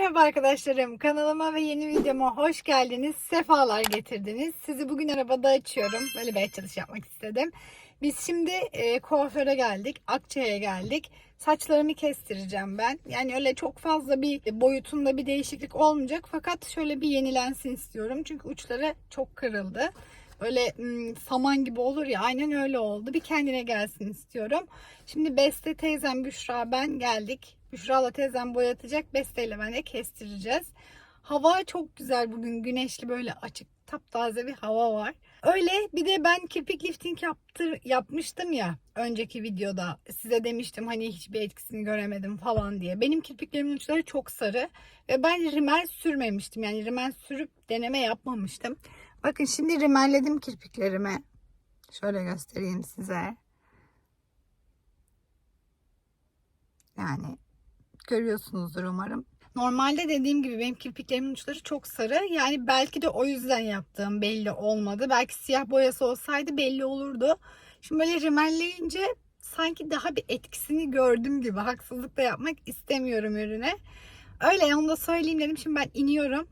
Merhaba arkadaşlarım. Kanalıma ve yeni videoma hoş geldiniz. Sefalar getirdiniz. Sizi bugün arabada açıyorum. Böyle bir açılış yapmak istedim. Biz şimdi e, kuaföre geldik. Akça'ya geldik. Saçlarımı kestireceğim ben. Yani öyle çok fazla bir boyutunda bir değişiklik olmayacak. Fakat şöyle bir yenilensin istiyorum. Çünkü uçları çok kırıldı. Öyle saman gibi olur ya aynen öyle oldu. Bir kendine gelsin istiyorum. Şimdi Beste teyzem Büşra ben geldik. Büşra'la teyzem boyatacak. Beste ile ben de kestireceğiz. Hava çok güzel bugün. Güneşli böyle açık taptaze bir hava var. Öyle bir de ben kirpik lifting yaptır, yapmıştım ya önceki videoda. Size demiştim hani hiçbir etkisini göremedim falan diye. Benim kirpiklerimin uçları çok sarı ve ben rimel sürmemiştim. Yani rimel sürüp deneme yapmamıştım. Bakın şimdi rimelledim kirpiklerimi. Şöyle göstereyim size. Yani görüyorsunuzdur umarım. Normalde dediğim gibi benim kirpiklerimin uçları çok sarı. Yani belki de o yüzden yaptığım belli olmadı. Belki siyah boyası olsaydı belli olurdu. Şimdi böyle rimelleyince sanki daha bir etkisini gördüm gibi. Haksızlık da yapmak istemiyorum ürüne. Öyle onu da söyleyeyim dedim. Şimdi ben iniyorum.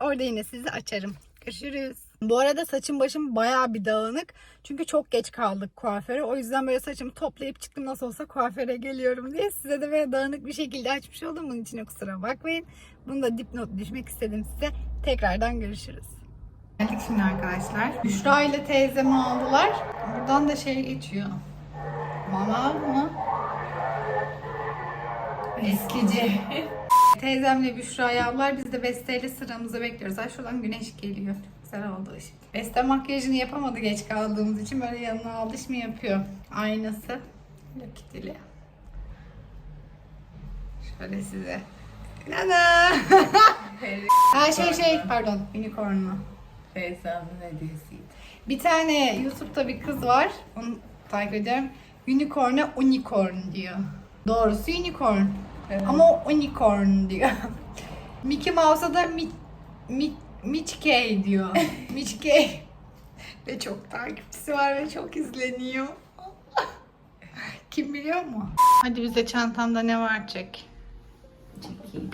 Orada yine sizi açarım. Görüşürüz. Bu arada saçım başım bayağı bir dağınık. Çünkü çok geç kaldık kuaföre. O yüzden böyle saçımı toplayıp çıktım nasıl olsa kuaföre geliyorum diye. Size de böyle dağınık bir şekilde açmış oldum. Bunun için de kusura bakmayın. Bunu da dipnot düşmek istedim size. Tekrardan görüşürüz. Geldik şimdi arkadaşlar. Büşra ile teyzemi aldılar. Buradan da şey geçiyor. Mama mı? Eskici. Teyzemle Büşra'yı aldılar. Biz de Beste ile sıramızı bekliyoruz. Ay şuradan güneş geliyor. Güzel oldu ışık. Beste makyajını yapamadı geç kaldığımız için. Böyle yanına aldı mı yapıyor. Aynası. Lokitili. Şöyle size. Nana. ha şey şey pardon unicornlu. Feyza'nın hediyesiydi. Bir tane YouTube'da bir kız var. Onu takip ediyorum. Unicorn'a unicorn diyor. Doğrusu unicorn. Evet. Ama o unicorn diyor. Mickey Mouse'a da mi, mi, Mickey diyor. Mickey. ve çok takipçisi var ve çok izleniyor. Kim biliyor mu? Hadi bize çantanda ne var çek. Çekeyim.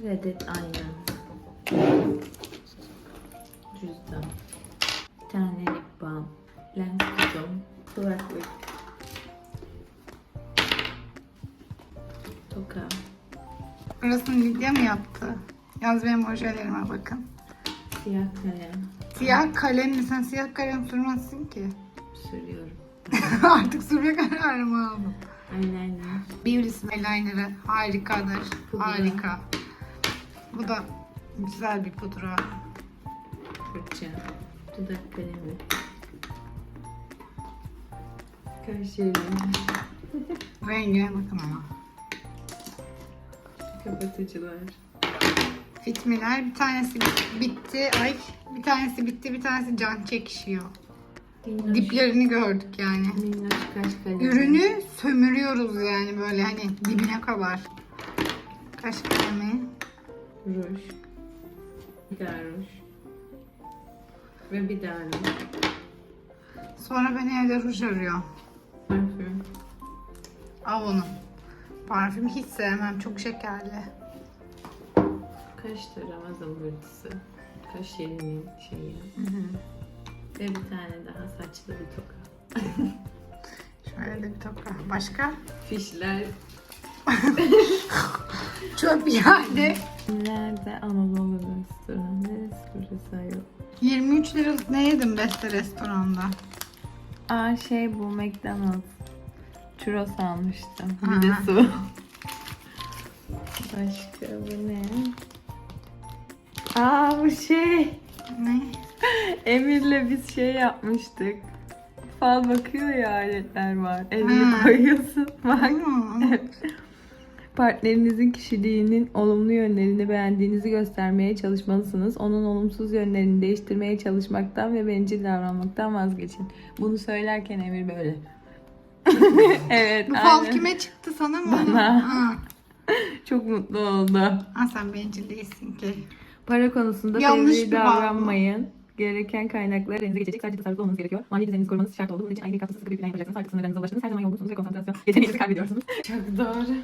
Adet ayna. Cüzdan. Bir tane lip balm. Lens kutum. Kulaklık. Burasını Lidya mı yaptı? Yalnız benim ojelerime bakın. Siyah kalem. Siyah kalem mi? Sen siyah kalem sürmezsin ki. Sürüyorum. Artık sürme kararımı aldım. Eyeliner. Beauty eyeliner'ı harikadır. Pudra. Harika. Bu da güzel bir pudra. Fırça. Dudak kalemi. Kaş. Rengine bakın ama. Kapatıcılar. Fitmiler bir tanesi bitti. Ay bir tanesi bitti bir tanesi can çekişiyor. Minnoş, Diplerini gördük yani. minnoş kalemi. Ürünü sömürüyoruz yani böyle hani dibine kadar. Kaş kalemi. Ruj. Bir daha ruj. Ve bir daha ruj. Sonra beni evde ruj arıyor. Parfüm. Al onu. Parfüm hiç sevmem. Çok şekerli. Kaş tarama zımbırtısı. Kaş yerinin şeyi. Ve bir tane daha saçlı bir toka. Şöyle de bir toka. Başka? Fişler. Çöp yani. Nerede Anadolu restoran? Neresi burası ayol? 23 lira ne yedim Beste restoranda? Aa şey bu McDonald's. Churros almıştım. Bir de su. Başka bu ne? Aa bu şey. Ne? Emir'le biz şey yapmıştık. Fal bakıyor ya aletler var. Elini Ha. koyuyorsun. Bak. Hmm. Partnerinizin kişiliğinin olumlu yönlerini beğendiğinizi göstermeye çalışmalısınız. Onun olumsuz yönlerini değiştirmeye çalışmaktan ve bencil davranmaktan vazgeçin. Bunu söylerken Emir böyle. evet, Bu fal aynen. kime çıktı sana mı? Bana. Ha. Çok mutlu oldu. ha sen bencil değilsin ki. Para konusunda Yanlış fevri bir bu. davranmayın. gereken kaynaklar elinize geçecek. Sadece tasarruflu olmanız gerekiyor. Mali düzeninizi korumanız şart oldu. Bunun için ayrı kapsız sıkı bir plan yapacaksınız. Farklı sınırlarınıza ulaştınız. Her zaman yolculuksunuz ve konsantrasyon yeteneğinizi kaybediyorsunuz. Çok doğru.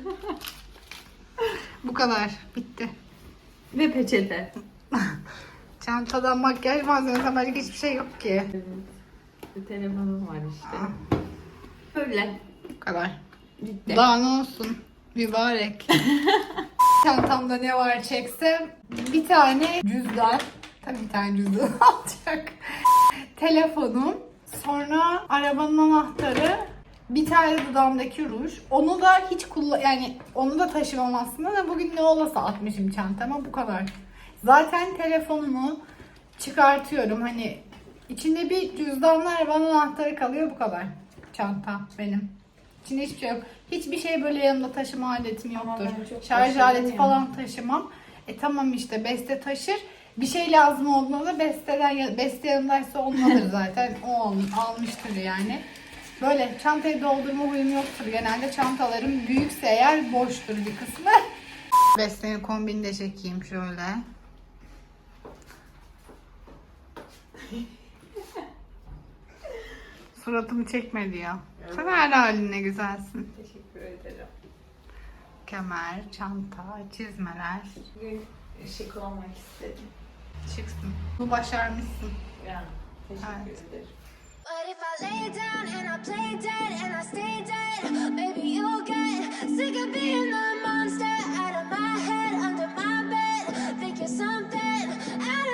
Bu kadar. Bitti. ve peçete. Çantadan makyaj malzemesinden başka hiçbir şey yok ki. Evet. Telefonum var işte. Böyle. Bu kadar. Bitti. Daha ne olsun? Mübarek. Çantamda ne var çeksem bir tane cüzdan. Tabii bir tane cüzdan alacak. Telefonum. Sonra arabanın anahtarı. Bir tane dudağımdaki ruj. Onu da hiç kullan yani onu da taşımam aslında da bugün ne olasa atmışım çantama bu kadar. Zaten telefonumu çıkartıyorum hani içinde bir cüzdanla arabanın anahtarı kalıyor bu kadar. Çanta benim. İçinde hiçbir şey yok. Hiçbir şey böyle yanımda taşıma aletim yoktur. Şarj aleti ya. falan taşımam. E tamam işte beste taşır. Bir şey lazım olduğunda da besteden beste yanındaysa alır zaten. O al- almıştır yani. Böyle çantayı doldurma huyum yoktur. Genelde çantalarım büyükse eğer boştur bir kısmı. Bestenin kombini de çekeyim şöyle. Suratımı çekme diyor. Sen her haline güzelsin. Teşekkür ederim. Kemer, çanta, çizmeler. Bugün şık olmak istedim. Şıksın. Bu başarmışsın. Ya, teşekkür Evet. ederim. But if I lay down and I play dead and I stay dead, maybe you'll get sick of being the monster out of my head, under my bed. Think you're something out of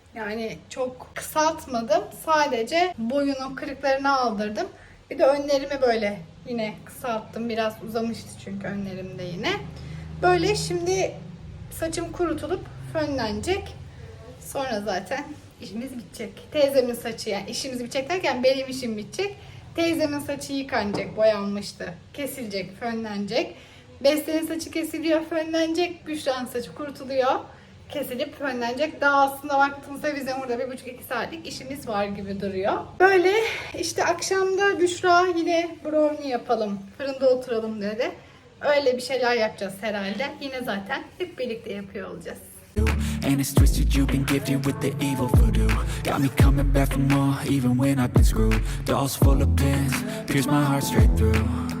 Yani çok kısaltmadım. Sadece boyunu kırıklarını aldırdım. Bir de önlerimi böyle yine kısalttım. Biraz uzamıştı çünkü önlerimde yine. Böyle şimdi saçım kurutulup fönlenecek. Sonra zaten işimiz bitecek. Teyzemin saçı yani işimiz bitecek derken benim işim bitecek. Teyzemin saçı yıkanacak, boyanmıştı. Kesilecek, fönlenecek. Beste'nin saçı kesiliyor, fönlenecek. Büşra'nın saçı kurutuluyor. Kesilip fönlenecek. Daha aslında baktığımızda bizim burada bir buçuk iki saatlik işimiz var gibi duruyor. Böyle işte akşamda Büşra yine brownie yapalım. Fırında oturalım dedi. Öyle bir şeyler yapacağız herhalde. Yine zaten hep birlikte yapıyor olacağız. And it's twisted, you've been gifted with the evil voodoo Got me coming back for more, even when I've been screwed Dolls full of pins, pierce my heart straight through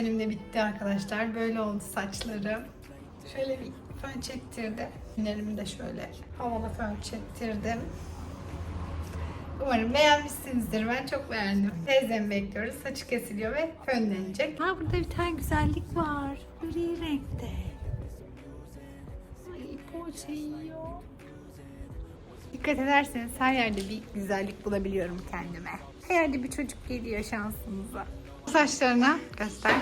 Fenim de bitti arkadaşlar. Böyle oldu saçlarım. Şöyle bir fön çektirdim. Ünlerimi de şöyle havalı fön çektirdim. Umarım beğenmişsinizdir. Ben çok beğendim. Teyzemi bekliyoruz. Saçı kesiliyor ve fönlenecek. Ha burada bir tane güzellik var. Gri renkte. Ay poğaça yiyor. Dikkat ederseniz her yerde bir güzellik bulabiliyorum kendime. Her yerde bir çocuk geliyor şansımıza. Saçlarına göster.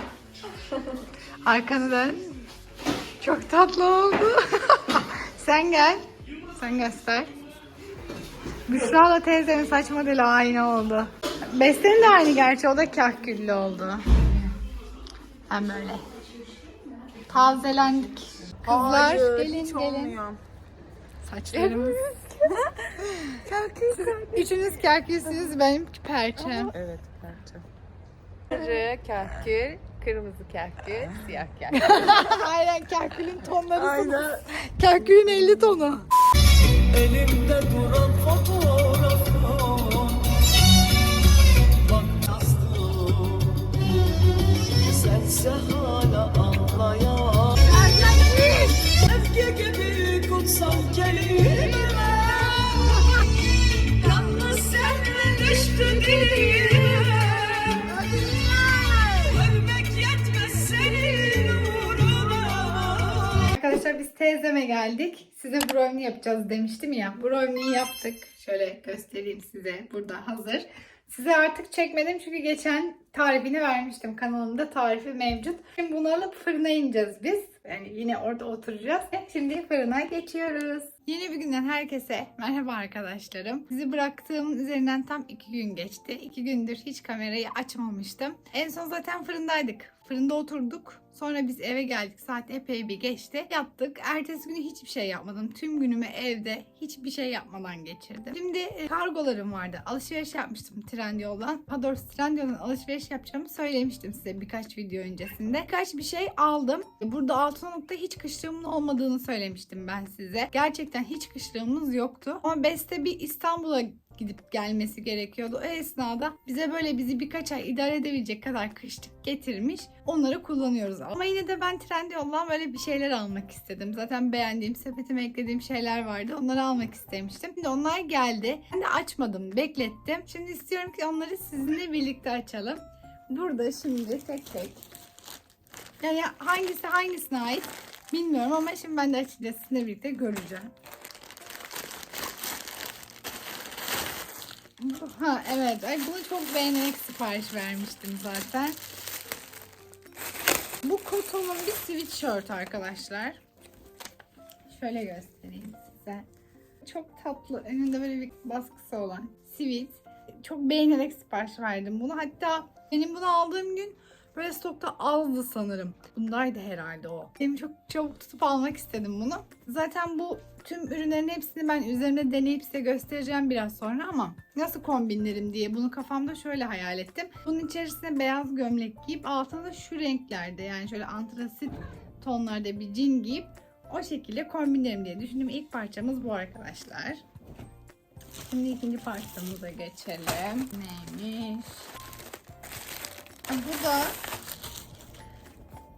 Arkanı dön. Çok tatlı oldu. Sen gel. Sen göster. Büşra'la teyzemin saç modeli aynı oldu. Beste'nin de aynı gerçi o da kahküllü oldu. Ben böyle. Tazelendik. Kızlar gelin gelin. Saçlarımız. Üçünüz kahkülsünüz benimki perçem. Evet parça. Sarı kahkül, kırmızı kahkül, siyah kahkül. Aynen kahkülün tonları. Aynen. Kahkülün 50 tonu. Elimde duran fotoğrafın teyzeme geldik. Size brownie yapacağız demiştim ya. Brownie yaptık. Şöyle göstereyim size. Burada hazır. Size artık çekmedim çünkü geçen tarifini vermiştim. Kanalımda tarifi mevcut. Şimdi bunu alıp fırına ineceğiz biz. Yani yine orada oturacağız. Şimdi fırına geçiyoruz. Yeni bir günden herkese merhaba arkadaşlarım. Sizi bıraktığım üzerinden tam iki gün geçti. İki gündür hiç kamerayı açmamıştım. En son zaten fırındaydık. Fırında oturduk. Sonra biz eve geldik. Saat epey bir geçti. Yattık. Ertesi günü hiçbir şey yapmadım. Tüm günümü evde hiçbir şey yapmadan geçirdim. Şimdi e, kargolarım vardı. Alışveriş yapmıştım Trendyol'dan. Ha doğrusu Trendyol'dan alışveriş yapacağımı söylemiştim size birkaç video öncesinde. Birkaç bir şey aldım. Burada Altınoluk'ta hiç kışlığımın olmadığını söylemiştim ben size. Gerçekten hiç kışlığımız yoktu. Ama Beste bir İstanbul'a gidip gelmesi gerekiyordu. O esnada bize böyle bizi birkaç ay idare edebilecek kadar kışlık getirmiş. Onları kullanıyoruz. Ama yine de ben Trendyol'dan böyle bir şeyler almak istedim. Zaten beğendiğim, sepetime eklediğim şeyler vardı. Onları almak istemiştim. Şimdi onlar geldi. Ben de açmadım, beklettim. Şimdi istiyorum ki onları sizinle birlikte açalım. Burada şimdi tek tek. Yani hangisi hangisine ait bilmiyorum ama şimdi ben de açacağız sizinle birlikte göreceğim. Ha evet. Ay bunu çok beğenerek sipariş vermiştim zaten. Bu kotonun bir sweatshirt arkadaşlar. Şöyle göstereyim size. Çok tatlı. Önünde böyle bir baskısı olan sweat. Çok beğenerek sipariş verdim bunu. Hatta benim bunu aldığım gün böyle stokta azdı sanırım. Bundaydı herhalde o. Benim çok çabuk tutup almak istedim bunu. Zaten bu tüm ürünlerin hepsini ben üzerinde deneyip size göstereceğim biraz sonra ama nasıl kombinlerim diye bunu kafamda şöyle hayal ettim. Bunun içerisine beyaz gömlek giyip altına da şu renklerde yani şöyle antrasit tonlarda bir jean giyip o şekilde kombinlerim diye düşündüm. İlk parçamız bu arkadaşlar. Şimdi ikinci parçamıza geçelim. Neymiş? Bu da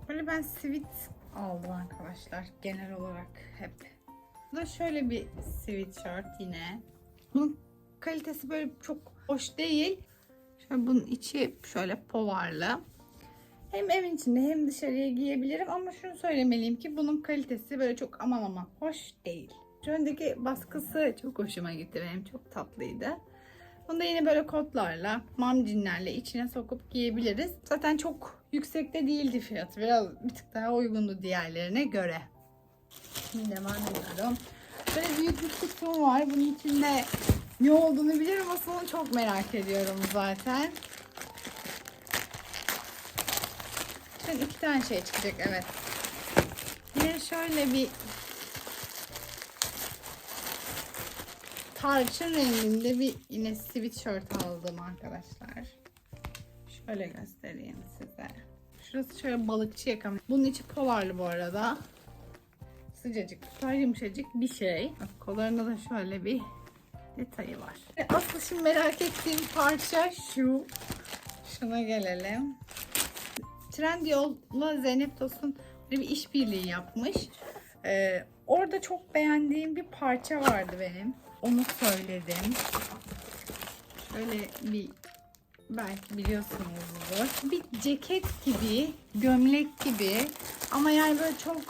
böyle ben sweat aldım arkadaşlar genel olarak hep. Bu da şöyle bir sweatshirt yine. Bunun kalitesi böyle çok hoş değil. Şöyle bunun içi şöyle polarlı. Hem evin içinde hem dışarıya giyebilirim ama şunu söylemeliyim ki bunun kalitesi böyle çok aman aman hoş değil. Şu öndeki baskısı çok hoşuma gitti benim çok tatlıydı. Bunu da yine böyle kotlarla, mamcinlerle içine sokup giyebiliriz. Zaten çok yüksekte değildi fiyatı. Biraz bir tık daha uygundu diğerlerine göre. Şimdi devam ediyorum. Böyle büyük bir kutum var. Bunun içinde ne olduğunu bilirim ama sonra çok merak ediyorum zaten. Şimdi iki tane şey çıkacak evet. Yine şöyle bir tarçın renginde bir yine sweatshirt aldım arkadaşlar. Şöyle göstereyim size. Şurası şöyle balıkçı yaka. Bunun içi polarlı bu arada. Sıcacık, tutar yumuşacık bir şey. Bak kollarında da şöyle bir detayı var. Ve asıl şimdi merak ettiğim parça şu. Şuna gelelim. Trendyol'la Zeynep böyle bir işbirliği yapmış. Ee, orada çok beğendiğim bir parça vardı benim. Onu söyledim. Şöyle bir belki biliyorsunuzdur. Bir ceket gibi, gömlek gibi ama yani böyle çok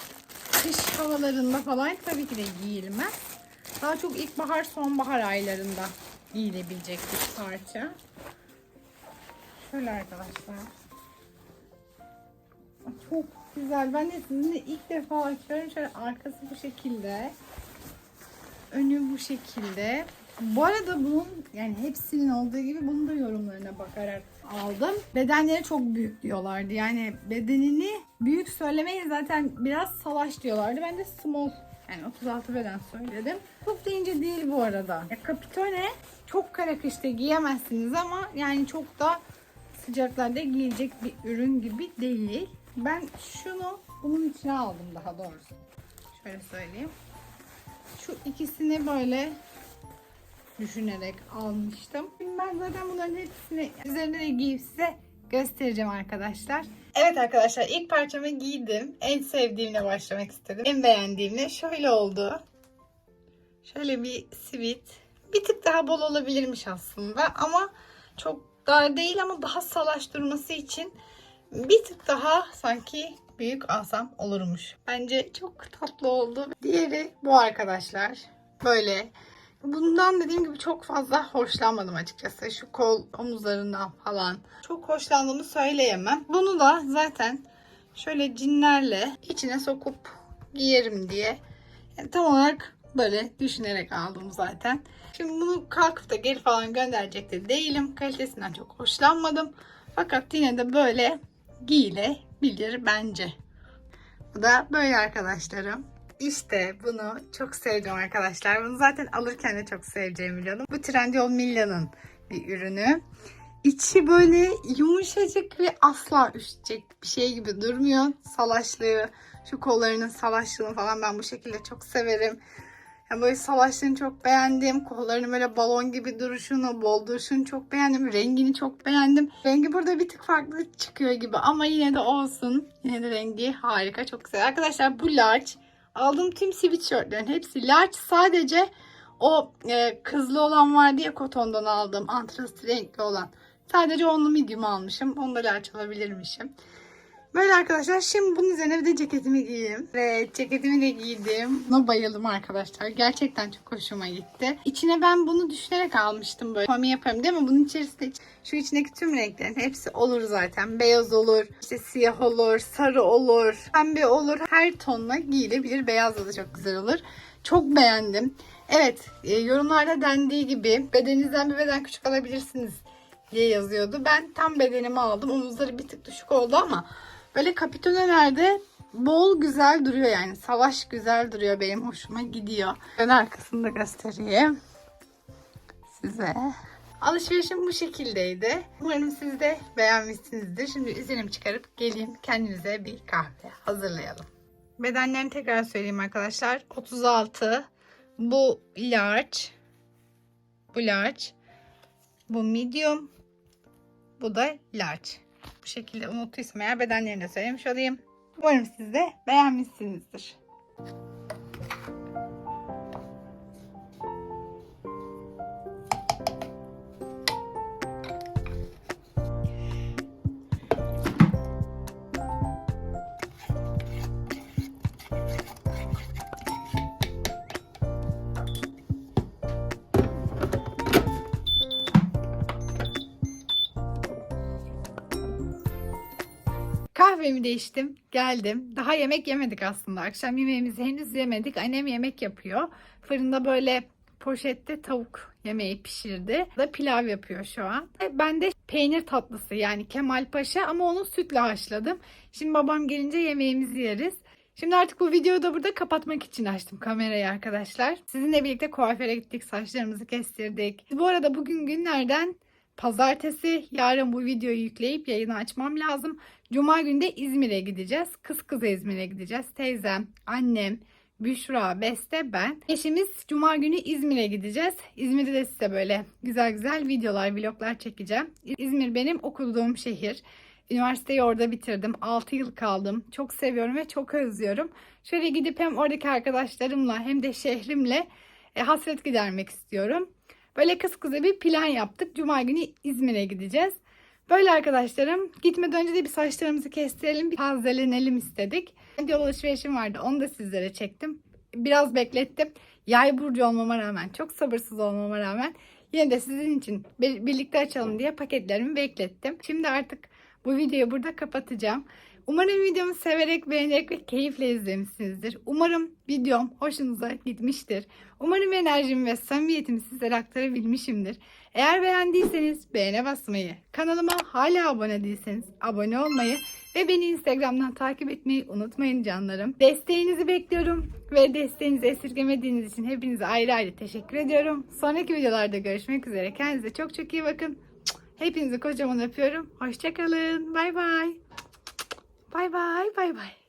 kış havalarında falan tabii ki de giyilmez. Daha çok ilkbahar, sonbahar aylarında giyilebilecek bir parça. Şöyle arkadaşlar. Çok güzel. Ben de sizinle ilk defa açıyorum. Şöyle arkası bu şekilde. Önü bu şekilde. Bu arada bunun yani hepsinin olduğu gibi bunun da yorumlarına bakarak aldım. Bedenleri çok büyük diyorlardı. Yani bedenini büyük söylemeyi zaten biraz salaş diyorlardı. Ben de small yani 36 beden söyledim. Çok da ince değil bu arada. Ya kapitone çok kara kışta giyemezsiniz ama yani çok da sıcaklarda giyilecek bir ürün gibi değil. Ben şunu bunun içine aldım daha doğrusu. Şöyle söyleyeyim. Şu ikisini böyle düşünerek almıştım. Ben zaten bunların hepsini üzerine de giyip göstereceğim arkadaşlar. Evet arkadaşlar ilk parçamı giydim. En sevdiğimle başlamak istedim. En beğendiğimle şöyle oldu. Şöyle bir sivit. Bir tık daha bol olabilirmiş aslında ama çok dar değil ama daha salaş durması için bir tık daha sanki büyük alsam olurmuş. Bence çok tatlı oldu. Diğeri bu arkadaşlar. Böyle. Bundan dediğim gibi çok fazla hoşlanmadım açıkçası. Şu kol omuzlarından falan. Çok hoşlandığımı söyleyemem. Bunu da zaten şöyle cinlerle içine sokup giyerim diye. Yani tam olarak böyle düşünerek aldım zaten. Şimdi bunu kalkıp da geri falan gönderecek de değilim. Kalitesinden çok hoşlanmadım. Fakat yine de böyle giyilebilir bence. Bu da böyle arkadaşlarım. İşte bunu çok sevdim arkadaşlar. Bunu zaten alırken de çok seveceğimi biliyordum. Bu Trendyol Milla'nın bir ürünü. İçi böyle yumuşacık ve asla üşütecek bir şey gibi durmuyor. Salaşlığı, şu kollarının salaşlığını falan ben bu şekilde çok severim. Yani böyle salaşlığını çok beğendim. Kollarının böyle balon gibi duruşunu, bol duruşunu çok beğendim. Rengini çok beğendim. Rengi burada bir tık farklı çıkıyor gibi ama yine de olsun. Yine de rengi harika, çok güzel. Arkadaşlar bu large. Aldığım tüm sweatshirtlerin hepsi large. Sadece o e, kızlı olan var diye kotondan aldım. Antrast renkli olan. Sadece onlu medium almışım. Onu da large alabilirmişim. Böyle arkadaşlar şimdi bunun üzerine bir de ceketimi giyeyim. Evet ceketimi de giydim. Buna bayıldım arkadaşlar. Gerçekten çok hoşuma gitti. İçine ben bunu düşünerek almıştım böyle. Komi yaparım değil mi? Bunun içerisinde şu içindeki tüm renklerin hepsi olur zaten. Beyaz olur, işte siyah olur, sarı olur, pembe olur. Her tonla giyilebilir. Beyazla da çok güzel olur. Çok beğendim. Evet e, yorumlarda dendiği gibi bedeninizden bir beden küçük alabilirsiniz diye yazıyordu. Ben tam bedenimi aldım. Omuzları bir tık düşük oldu ama böyle kapitonelerde bol güzel duruyor yani. Savaş güzel duruyor. Benim hoşuma gidiyor. Ben arkasını da göstereyim size. Alışverişim bu şekildeydi. Umarım siz de beğenmişsinizdir. Şimdi üzerimi çıkarıp gelin kendinize bir kahve hazırlayalım. Bedenlerini tekrar söyleyeyim arkadaşlar. 36. Bu large. Bu large. Bu medium. Bu da large. Bu şekilde unuttuysam eğer bedenlerini de söylemiş olayım. Umarım siz de beğenmişsinizdir. Kahvemi de içtim. Geldim. Daha yemek yemedik aslında. Akşam yemeğimizi henüz yemedik. Annem yemek yapıyor. Fırında böyle poşette tavuk yemeği pişirdi. Da pilav yapıyor şu an. E, Ben de peynir tatlısı yani Kemal Paşa ama onu sütle haşladım. Şimdi babam gelince yemeğimizi yeriz. Şimdi artık bu videoyu da burada kapatmak için açtım kamerayı arkadaşlar. Sizinle birlikte kuaföre gittik, saçlarımızı kestirdik. Bu arada bugün günlerden pazartesi. Yarın bu videoyu yükleyip yayını açmam lazım. Cuma günü İzmir'e gideceğiz. Kız kıza İzmir'e gideceğiz. Teyzem, annem, Büşra, Beste, ben. Eşimiz Cuma günü İzmir'e gideceğiz. İzmir'de de size böyle güzel güzel videolar, vloglar çekeceğim. İzmir benim okuduğum şehir. Üniversiteyi orada bitirdim. 6 yıl kaldım. Çok seviyorum ve çok özlüyorum. Şöyle gidip hem oradaki arkadaşlarımla hem de şehrimle e, hasret gidermek istiyorum. Böyle kız kıza bir plan yaptık. Cuma günü İzmir'e gideceğiz. Böyle arkadaşlarım gitmeden önce de bir saçlarımızı kestirelim, bir tazelenelim istedik. Yol alışverişim vardı onu da sizlere çektim. Biraz beklettim. Yay burcu olmama rağmen, çok sabırsız olmama rağmen yine de sizin için bir- birlikte açalım diye paketlerimi beklettim. Şimdi artık bu videoyu burada kapatacağım. Umarım videomu severek, beğenerek ve keyifle izlemişsinizdir. Umarım videom hoşunuza gitmiştir. Umarım enerjimi ve samimiyetimi sizlere aktarabilmişimdir. Eğer beğendiyseniz beğene basmayı, kanalıma hala abone değilseniz abone olmayı ve beni Instagram'dan takip etmeyi unutmayın canlarım. Desteğinizi bekliyorum ve desteğinizi esirgemediğiniz için hepinize ayrı ayrı teşekkür ediyorum. Sonraki videolarda görüşmek üzere. Kendinize çok çok iyi bakın. Hepinizi kocaman öpüyorum. Hoşçakalın. Bay bay. Bay bay bay bay.